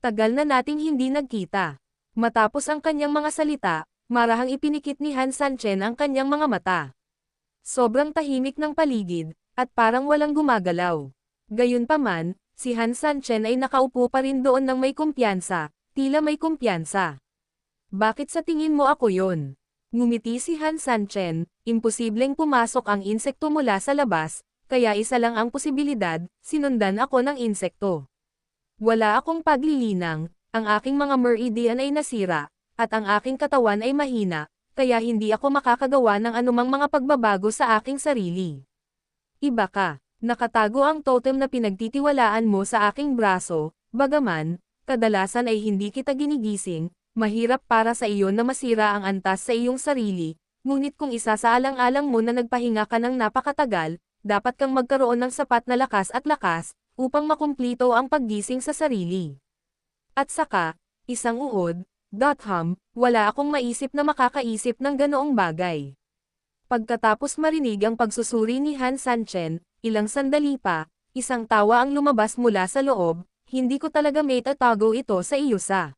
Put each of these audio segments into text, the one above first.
tagal na nating hindi nagkita. Matapos ang kanyang mga salita, marahang ipinikit ni Han Sanchen ang kanyang mga mata. Sobrang tahimik ng paligid, at parang walang gumagalaw. Gayunpaman, si Han Sanchen ay nakaupo pa rin doon ng may kumpiyansa, tila may kumpiyansa. Bakit sa tingin mo ako yon? Ngumiti si Han Sanchen, imposibleng pumasok ang insekto mula sa labas, kaya isa lang ang posibilidad, sinundan ako ng insekto. Wala akong paglilinang, ang aking mga meridian ay nasira, at ang aking katawan ay mahina, kaya hindi ako makakagawa ng anumang mga pagbabago sa aking sarili. Iba ka, nakatago ang totem na pinagtitiwalaan mo sa aking braso, bagaman, kadalasan ay hindi kita ginigising, mahirap para sa iyo na masira ang antas sa iyong sarili, ngunit kung isa sa alang-alang mo na nagpahinga ka ng napakatagal, dapat kang magkaroon ng sapat na lakas at lakas, upang makumplito ang paggising sa sarili. At saka, isang uod, dot hum, wala akong maisip na makakaisip ng ganoong bagay. Pagkatapos marinig ang pagsusuri ni Han Sanchen, ilang sandali pa, isang tawa ang lumabas mula sa loob, hindi ko talaga may ito sa iyo sa.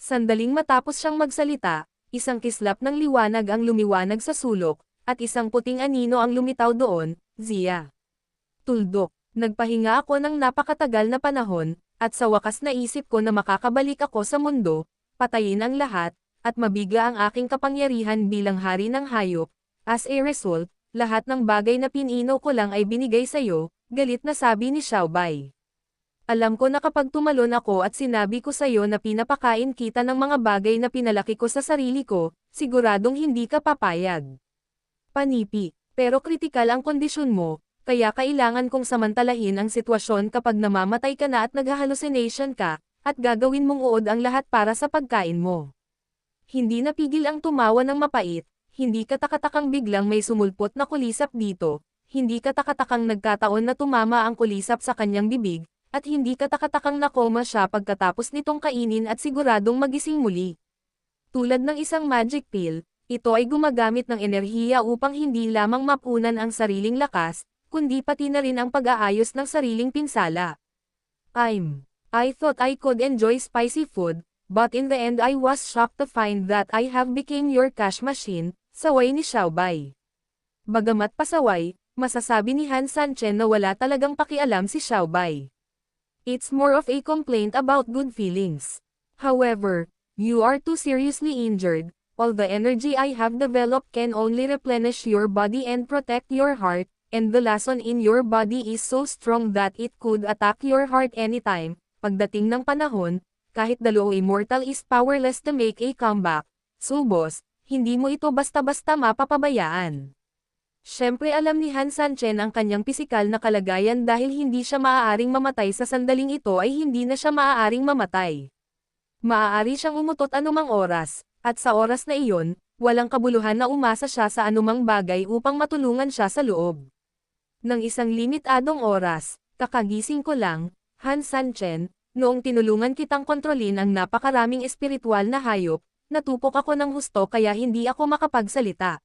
Sandaling matapos siyang magsalita, isang kislap ng liwanag ang lumiwanag sa sulok, at isang puting anino ang lumitaw doon, Zia. Tuldok, nagpahinga ako ng napakatagal na panahon, at sa wakas naisip ko na makakabalik ako sa mundo, patayin ang lahat, at mabigla ang aking kapangyarihan bilang hari ng hayop. As a result, lahat ng bagay na pinino ko lang ay binigay sa'yo, galit na sabi ni Xiaobay. Alam ko na kapag tumalon ako at sinabi ko sa'yo na pinapakain kita ng mga bagay na pinalaki ko sa sarili ko, siguradong hindi ka papayag. Panipi, pero kritikal ang kondisyon mo, kaya kailangan kong samantalahin ang sitwasyon kapag namamatay ka na at nag-hallucination ka, at gagawin mong uod ang lahat para sa pagkain mo. Hindi napigil ang tumawa ng mapait, hindi katakatakang biglang may sumulpot na kulisap dito, hindi katakatakang nagkataon na tumama ang kulisap sa kanyang bibig, at hindi katakatakang nakoma siya pagkatapos nitong kainin at siguradong magising muli. Tulad ng isang magic pill, ito ay gumagamit ng enerhiya upang hindi lamang mapunan ang sariling lakas, kundi pati na rin ang pag-aayos ng sariling pinsala. I'm. I thought I could enjoy spicy food, but in the end I was shocked to find that I have became your cash machine, saway ni Xiaobay. Bagamat pasaway, masasabi ni Han Sanchen na wala talagang pakialam si Xiaobay. It's more of a complaint about good feelings. However, you are too seriously injured, all the energy I have developed can only replenish your body and protect your heart, and the lesson in your body is so strong that it could attack your heart anytime. Pagdating ng panahon, kahit dalo immortal is powerless to make a comeback. So boss, hindi mo ito basta-basta mapapabayaan. Siyempre alam ni Han Sanchen ang kanyang pisikal na kalagayan dahil hindi siya maaaring mamatay sa sandaling ito ay hindi na siya maaaring mamatay. Maaari siyang umutot anumang oras, at sa oras na iyon, walang kabuluhan na umasa siya sa anumang bagay upang matulungan siya sa loob. Nang isang limitadong oras, kakagising ko lang, Han Sanchen, noong tinulungan kitang kontrolin ang napakaraming espiritual na hayop, natupok ako ng husto kaya hindi ako makapagsalita.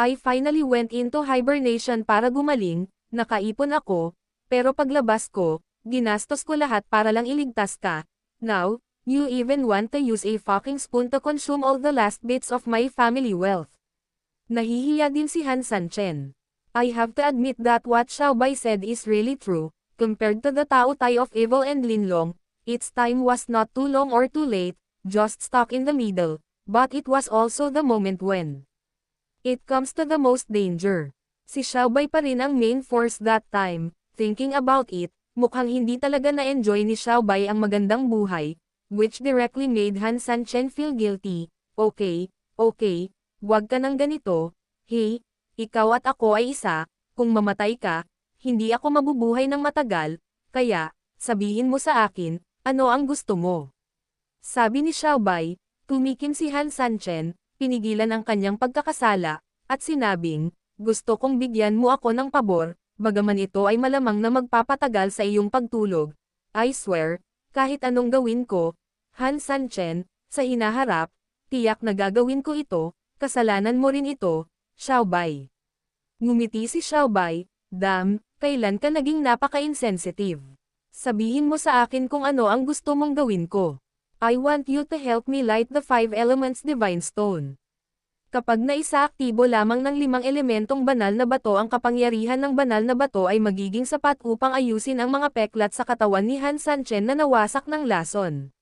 I finally went into hibernation para gumaling, nakaipon ako, pero paglabas ko, ginastos ko lahat para lang iligtas ka. Now, you even want to use a fucking spoon to consume all the last bits of my family wealth. Nahihiya din si Han Sanchen. I have to admit that what Xiaobai said is really true, compared to the Tao Tai of Evil and Linlong, its time was not too long or too late, just stuck in the middle, but it was also the moment when it comes to the most danger. Si Xiaobay pa rin ang main force that time, thinking about it, mukhang hindi talaga na-enjoy ni Xiaobay ang magandang buhay, which directly made Han Sanchen feel guilty. Okay, okay, wag ka ng ganito, hey, ikaw at ako ay isa, kung mamatay ka, hindi ako mabubuhay ng matagal, kaya, sabihin mo sa akin, ano ang gusto mo? Sabi ni Xiaobay, tumikim si Han Sanchen, pinigilan ang kanyang pagkakasala, at sinabing, gusto kong bigyan mo ako ng pabor, bagaman ito ay malamang na magpapatagal sa iyong pagtulog. I swear, kahit anong gawin ko, Han Sanchen, sa hinaharap, tiyak na gagawin ko ito, kasalanan mo rin ito, Xiaobay. Ngumiti si Xiaobay, Dam, kailan ka naging napaka-insensitive? Sabihin mo sa akin kung ano ang gusto mong gawin ko. I want you to help me light the five elements divine stone. Kapag naisaaktibo lamang ng limang elementong banal na bato ang kapangyarihan ng banal na bato ay magiging sapat upang ayusin ang mga peklat sa katawan ni Han Sanchen na nawasak ng lason.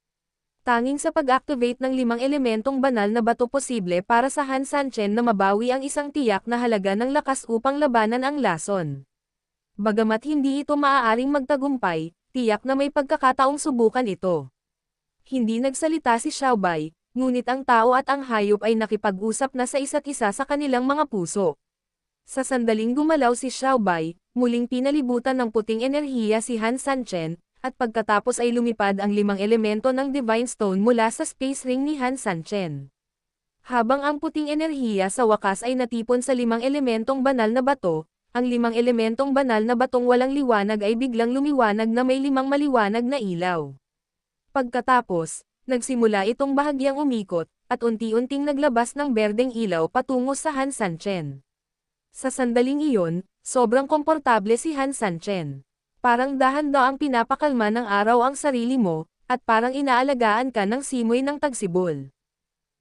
Tanging sa pag-activate ng limang elementong banal na bato posible para sa Han Sanchen na mabawi ang isang tiyak na halaga ng lakas upang labanan ang lason. Bagamat hindi ito maaaring magtagumpay, tiyak na may pagkakataong subukan ito. Hindi nagsalita si Xiaobay, ngunit ang tao at ang hayop ay nakipag-usap na sa isa't isa sa kanilang mga puso. Sa sandaling gumalaw si Xiaobay, muling pinalibutan ng puting enerhiya si Han Sanchen, at pagkatapos ay lumipad ang limang elemento ng Divine Stone mula sa space ring ni Han Sanchen. Habang ang puting enerhiya sa wakas ay natipon sa limang elementong banal na bato, ang limang elementong banal na batong walang liwanag ay biglang lumiwanag na may limang maliwanag na ilaw. Pagkatapos, nagsimula itong bahagyang umikot, at unti-unting naglabas ng berdeng ilaw patungo sa Han Sanchen. Sa sandaling iyon, sobrang komportable si Han Sanchen. Parang dahan-daang pinapakalma ng araw ang sarili mo, at parang inaalagaan ka ng simoy ng tagsibol.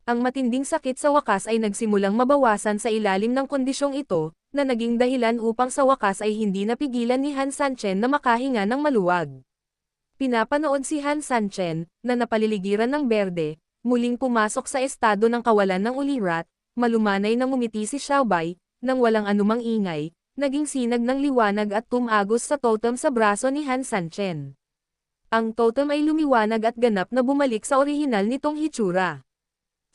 Ang matinding sakit sa wakas ay nagsimulang mabawasan sa ilalim ng kondisyong ito, na naging dahilan upang sa wakas ay hindi napigilan ni Han Sanchen na makahinga ng maluwag. Pinapanood si Han Sanchen, na napaliligiran ng berde, muling pumasok sa estado ng kawalan ng ulirat, malumanay na ngumiti si Xiaobay, nang walang anumang ingay, naging sinag ng liwanag at tumagos sa totem sa braso ni Han Sanchen. Ang totem ay lumiwanag at ganap na bumalik sa orihinal nitong hitsura.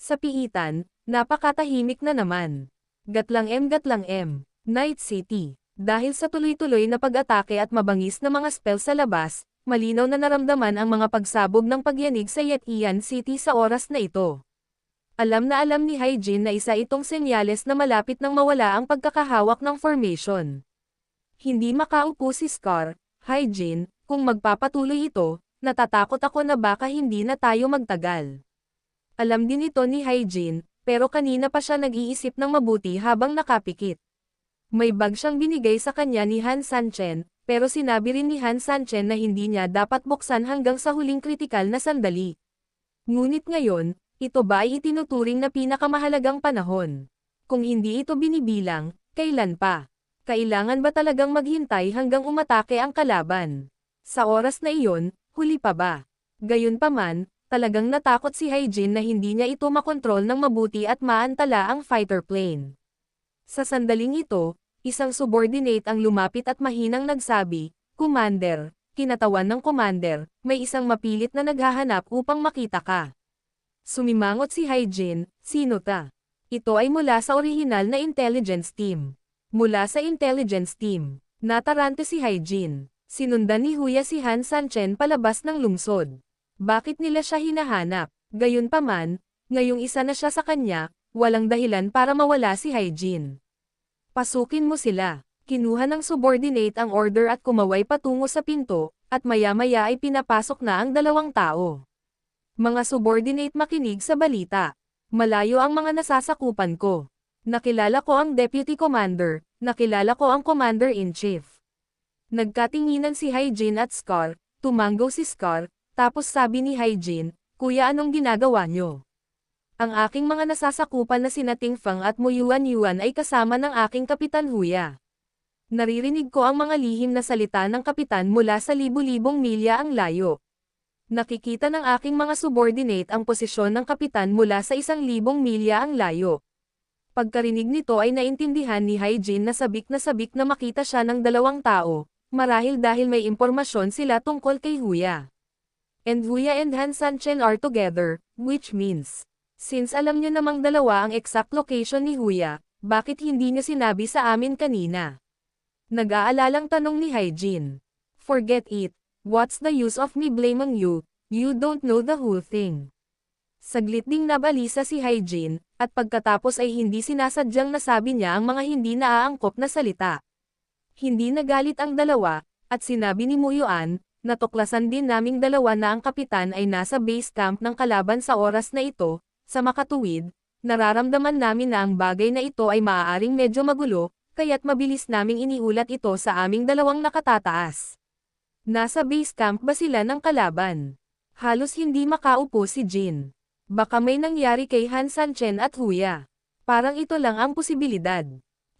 Sa piitan, napakatahimik na naman. Gatlang M gatlang M, Night City. Dahil sa tuloy-tuloy na pag-atake at mabangis na mga spell sa labas, malinaw na naramdaman ang mga pagsabog ng pagyanig sa Yetian City sa oras na ito. Alam na alam ni Hyjin na isa itong senyales na malapit nang mawala ang pagkakahawak ng formation. Hindi makaupo si Scar, Hyjin, kung magpapatuloy ito, natatakot ako na baka hindi na tayo magtagal. Alam din ito ni Hyjin, pero kanina pa siya nag-iisip ng mabuti habang nakapikit. May bag siyang binigay sa kanya ni Han Sanchen, pero sinabi rin ni Han Sanchen na hindi niya dapat buksan hanggang sa huling kritikal na sandali. Ngunit ngayon, ito ba ay itinuturing na pinakamahalagang panahon? Kung hindi ito binibilang, kailan pa? Kailangan ba talagang maghintay hanggang umatake ang kalaban? Sa oras na iyon, huli pa ba? Gayunpaman, talagang natakot si Hyjin na hindi niya ito makontrol ng mabuti at maantala ang fighter plane. Sa sandaling ito, isang subordinate ang lumapit at mahinang nagsabi, Commander, kinatawan ng commander, may isang mapilit na naghahanap upang makita ka. Sumimangot si Hyjin, sino ta? Ito ay mula sa orihinal na intelligence team. Mula sa intelligence team, natarante si Hyjin. Sinundan ni Huya si Han Sanchen palabas ng lungsod. Bakit nila siya hinahanap? Gayunpaman, ngayong isa na siya sa kanya, walang dahilan para mawala si Hyjin. Pasukin mo sila. Kinuha ng subordinate ang order at kumaway patungo sa pinto, at maya-maya ay pinapasok na ang dalawang tao. Mga subordinate makinig sa balita. Malayo ang mga nasasakupan ko. Nakilala ko ang deputy commander, nakilala ko ang commander-in-chief. Nagkatinginan si Hyjin at Scar, tumanggo si Scar, tapos sabi ni Hyjin, Kuya anong ginagawa nyo? Ang aking mga nasasakupan na sina Ting Fang at Muyuan Yuan ay kasama ng aking kapitan Huya. Naririnig ko ang mga lihim na salita ng kapitan mula sa libu-libong milya ang layo. Nakikita ng aking mga subordinate ang posisyon ng kapitan mula sa isang libong milya ang layo. Pagkarinig nito ay naintindihan ni Hyjin na sabik na sabik na makita siya ng dalawang tao, marahil dahil may impormasyon sila tungkol kay Huya. And Huya and Han Sanchen are together, which means, since alam niyo namang dalawa ang exact location ni Huya, bakit hindi niyo sinabi sa amin kanina? Nag-aalalang tanong ni Hyjin. Forget it, what's the use of me blaming you, you don't know the whole thing. Saglit ding nabalisa si Hyjin, at pagkatapos ay hindi sinasadyang nasabi niya ang mga hindi naaangkop na salita. Hindi nagalit ang dalawa, at sinabi ni Muyuan, natuklasan din naming dalawa na ang kapitan ay nasa base camp ng kalaban sa oras na ito, sa makatuwid, nararamdaman namin na ang bagay na ito ay maaaring medyo magulo, kaya't mabilis naming iniulat ito sa aming dalawang nakatataas. Nasa base camp ba sila ng kalaban? Halos hindi makaupo si Jin. Baka may nangyari kay Han Sanchen at Huya. Parang ito lang ang posibilidad.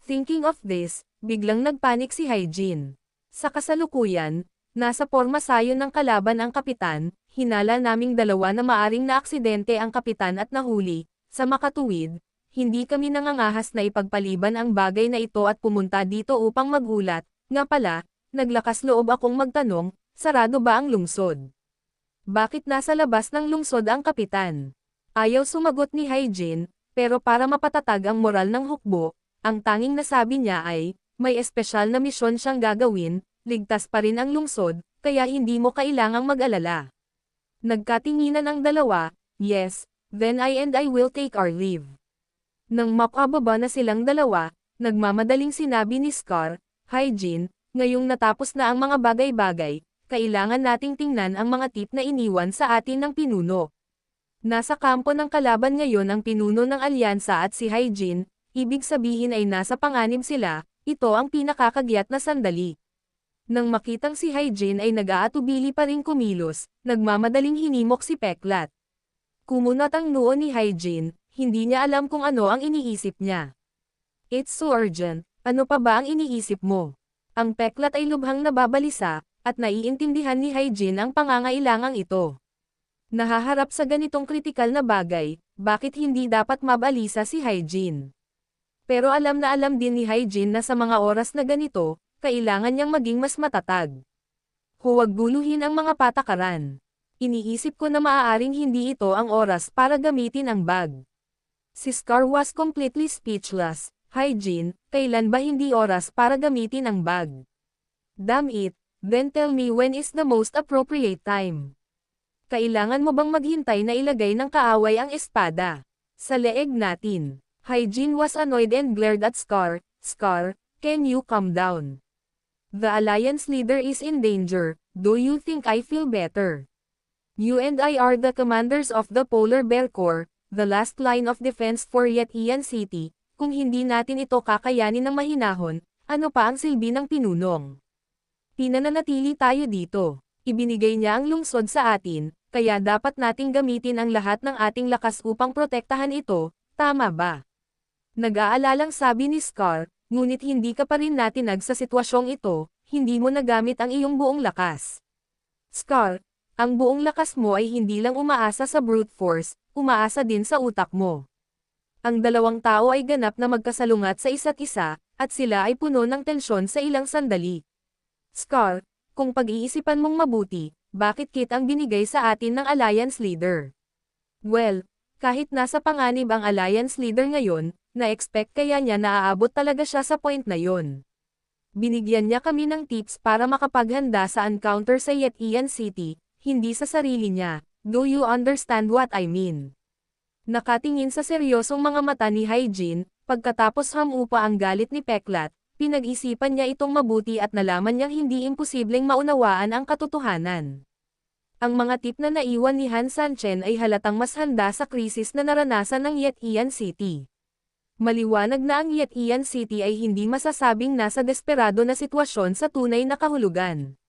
Thinking of this, biglang nagpanik si Hyjin. Sa kasalukuyan, nasa porma sayo ng kalaban ang kapitan, hinala naming dalawa na maaring naaksidente ang kapitan at nahuli, sa makatuwid, hindi kami nangangahas na ipagpaliban ang bagay na ito at pumunta dito upang magulat, nga pala, naglakas loob akong magtanong, sarado ba ang lungsod? Bakit nasa labas ng lungsod ang kapitan? Ayaw sumagot ni Hyjin, pero para mapatatag ang moral ng hukbo, ang tanging nasabi niya ay, may espesyal na misyon siyang gagawin, ligtas pa rin ang lungsod, kaya hindi mo kailangang mag-alala. Nagkatinginan ang dalawa, yes, then I and I will take our leave. Nang makababa na silang dalawa, nagmamadaling sinabi ni Scar, Hyjin, ngayong natapos na ang mga bagay-bagay, kailangan nating tingnan ang mga tip na iniwan sa atin ng pinuno. Nasa kampo ng kalaban ngayon ang pinuno ng alyansa at si Hyjin, ibig sabihin ay nasa panganib sila, ito ang pinakakagyat na sandali. Nang makitang si Hyjin ay nag-aatubili pa rin kumilos, nagmamadaling hinimok si Peklat. Kumunat ang noo ni Hyjin, hindi niya alam kung ano ang iniisip niya. It's so urgent, ano pa ba ang iniisip mo? Ang peklat ay lubhang nababalisa, at naiintindihan ni Hyjin ang pangangailangang ito. Nahaharap sa ganitong kritikal na bagay, bakit hindi dapat mabalisa si Hyjin? Pero alam na alam din ni Hyjin na sa mga oras na ganito, kailangan niyang maging mas matatag. Huwag guluhin ang mga patakaran. Iniisip ko na maaaring hindi ito ang oras para gamitin ang bag. Si Scar was completely speechless. Hygiene, kailan ba hindi oras para gamitin ang bag? Damn it, then tell me when is the most appropriate time. Kailangan mo bang maghintay na ilagay ng kaaway ang espada? Sa leeg natin. Hygiene was annoyed and glared at Scar. Scar, can you calm down? The alliance leader is in danger. Do you think I feel better? You and I are the commanders of the Polar Bear Corps, the last line of defense for Yetian City, kung hindi natin ito kakayanin ng mahinahon, ano pa ang silbi ng pinunong? Pinananatili tayo dito. Ibinigay niya ang lungsod sa atin, kaya dapat nating gamitin ang lahat ng ating lakas upang protektahan ito, tama ba? Nag-aalalang sabi ni Scar, ngunit hindi ka pa rin natinag sa sitwasyong ito, hindi mo nagamit ang iyong buong lakas. Scar, ang buong lakas mo ay hindi lang umaasa sa brute force, umaasa din sa utak mo. Ang dalawang tao ay ganap na magkasalungat sa isa't isa, at sila ay puno ng tensyon sa ilang sandali. Scar, kung pag-iisipan mong mabuti, bakit kit ang binigay sa atin ng Alliance Leader? Well, kahit nasa panganib ang Alliance Leader ngayon, na-expect kaya niya na aabot talaga siya sa point na yon. Binigyan niya kami ng tips para makapaghanda sa encounter sa Yetian City, hindi sa sarili niya, do you understand what I mean? Nakatingin sa seryosong mga mata ni Hyjin, pagkatapos hamupa ang galit ni Peklat, pinag-isipan niya itong mabuti at nalaman niyang hindi imposibleng maunawaan ang katotohanan. Ang mga tip na naiwan ni Han Sanchen ay halatang mas handa sa krisis na naranasan ng Yetian City. Maliwanag na ang Yetian City ay hindi masasabing nasa desperado na sitwasyon sa tunay na kahulugan.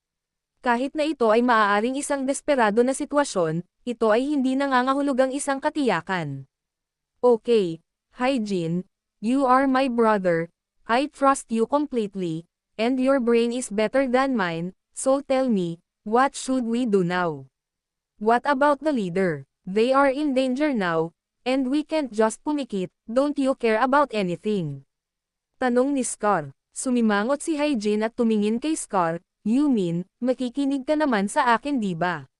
Kahit na ito ay maaaring isang desperado na sitwasyon, ito ay hindi nangangahulugang isang katiyakan. Okay, Hyjin, you are my brother, I trust you completely, and your brain is better than mine, so tell me, what should we do now? What about the leader? They are in danger now, and we can't just pumikit, don't you care about anything? Tanong ni Scar. Sumimangot si Hyjin at tumingin kay Scar, you mean, makikinig ka naman sa akin di ba?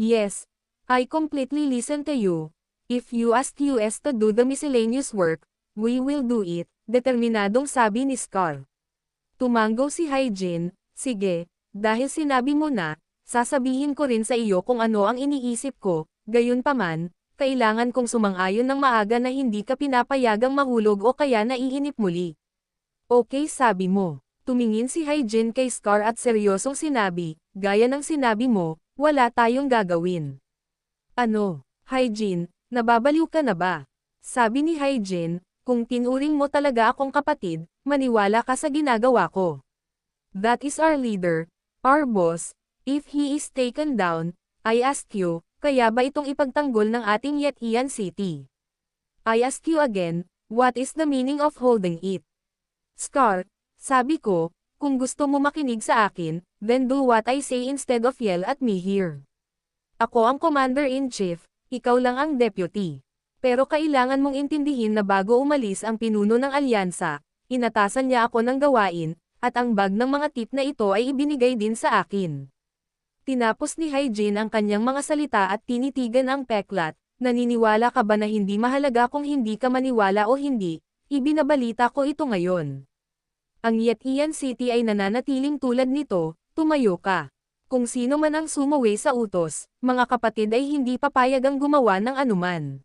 Yes, I completely listen to you. If you ask US to do the miscellaneous work, we will do it, determinadong sabi ni Scar. Tumango si Hyjin, sige, dahil sinabi mo na, sasabihin ko rin sa iyo kung ano ang iniisip ko, gayon paman, kailangan kong sumang-ayon ng maaga na hindi ka pinapayagang mahulog o kaya naiinip muli. Okay sabi mo. Tumingin si Hyjin kay Scar at seryosong sinabi, gaya ng sinabi mo, wala tayong gagawin. Ano, Hyjin, nababaliw ka na ba? Sabi ni Hyjin, kung tinuring mo talaga akong kapatid, maniwala ka sa ginagawa ko. That is our leader, our boss, if he is taken down, I ask you, kaya ba itong ipagtanggol ng ating Yet Ian City? I ask you again, what is the meaning of holding it? Scar, sabi ko, kung gusto mo makinig sa akin, then do what I say instead of yell at me here. Ako ang Commander-in-Chief, ikaw lang ang Deputy. Pero kailangan mong intindihin na bago umalis ang pinuno ng alyansa, inatasan niya ako ng gawain, at ang bag ng mga tip na ito ay ibinigay din sa akin. Tinapos ni Hyjin ang kanyang mga salita at tinitigan ang peklat, naniniwala ka ba na hindi mahalaga kung hindi ka maniwala o hindi, ibinabalita ko ito ngayon. Ang Yetian City ay nananatiling tulad nito, tumayo ka. Kung sino man ang sumuwi sa utos, mga kapatid ay hindi papayagang gumawa ng anuman.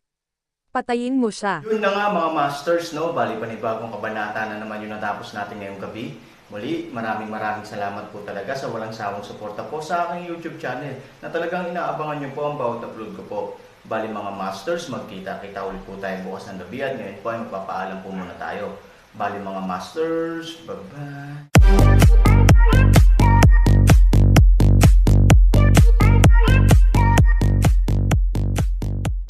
Patayin mo siya. Yun na nga mga masters, no? Bali panibagong kabanata na naman yung natapos natin ngayong gabi. Muli, maraming maraming salamat po talaga sa walang sawang suporta po sa aking YouTube channel na talagang inaabangan niyo po ang bawat upload ko po. Bali mga masters, magkita-kita ulit po tayo bukas ng gabi at ngayon po ay magpapaalam po muna tayo. Bali mga masters, bye-bye!